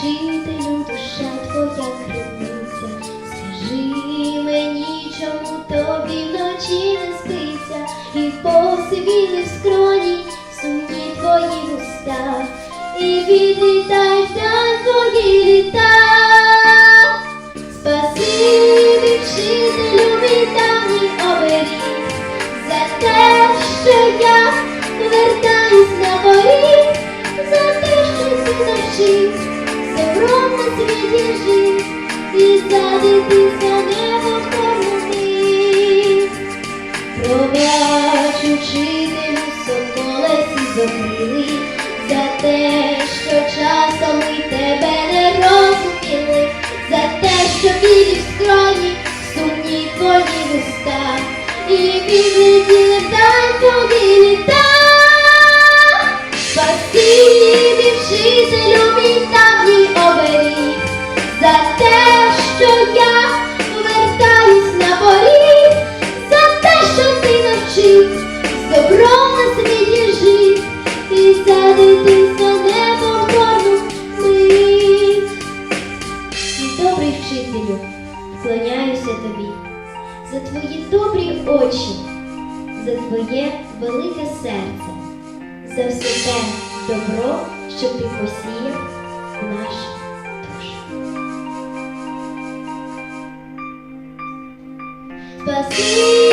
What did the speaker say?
Вчителю, душа твоя кривниця, скажи мені, чому тобі вночі не спиться, і посивіли в скроні сумні твої уста, і відлітай та твої літа. Спасибі, вчителю, мій давній оберіг, за те, що я повертаюсь на борі, за те, що ти навчив добром на світі жив, і за добром на світі жив, і за дитинство неповторну мить. Мій добрий вчителю, вклоняюся тобі за твої добрі очі, за твоє велике серце, за все те добро, що ти в. Спасибі,